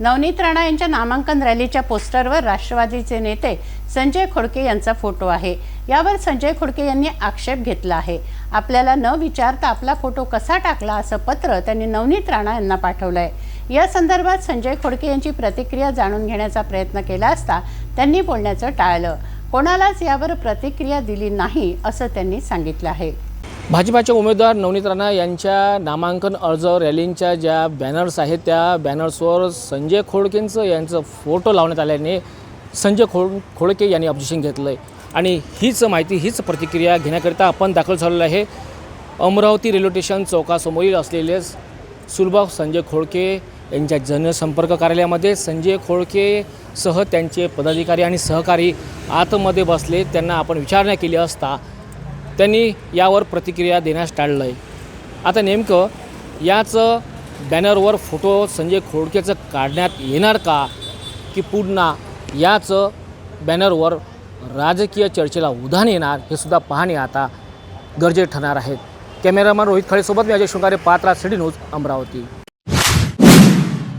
नवनीत राणा यांच्या नामांकन रॅलीच्या पोस्टरवर राष्ट्रवादीचे नेते संजय खोडके यांचा फोटो आहे. यावर संजय खोडके यांनी आक्षेप घेतला आहे. आपल्याला न विचारता आपला फोटो कसा टाकला असं पत्र त्यांनी नवनीत राणा यांना पाठवलं आहे या संदर्भात संजय खोडके यांची प्रतिक्रिया जाणून घेण्याचा प्रयत्न केला असता त्यांनी बोलण्याचं टाळलं. कोणालाच यावर प्रतिक्रिया दिली नाही असं त्यांनी सांगितलं आहे. भाजपाचे उमेदवार नवनीत राणा यांच्या नामांकन अर्ज रॅलींच्या ज्या बॅनर्स आहेत त्या बॅनर्सवर संजय खोडकेंचं यांचं फोटो लावण्यात आल्याने संजय खोड खोडके यांनी ऑब्जेक्शन घेतलं आहे आणि हीच माहिती हीच प्रतिक्रिया घेण्याकरिता आपण दाखल झालेलो आहे. अमरावती रेल्वे स्टेशन चौकासमोरील असलेले सुलभा संजय खोडके यांच्या जनसंपर्क कार्यालयामध्ये संजय खोडके सह त्यांचे पदाधिकारी आणि सहकारी आतमध्ये बसले त्यांना आपण विचारणा केली असता त्यांनी यावर प्रतिक्रिया देण्यास टाळलं आहे आता नेमकं याच बॅनरवर फोटो संजय खोडकेचं काढण्यात येणार का? की पुन्हा याच बॅनरवर राजकीय चर्चेला उधाण येणार हे सुद्धा पाहणे आता गरजे ठरणार आहेत. कॅमेरामॅन रोहित खळेसोबत मी अजय शृंगारे पात्रा सिटी न्यूज अमरावती.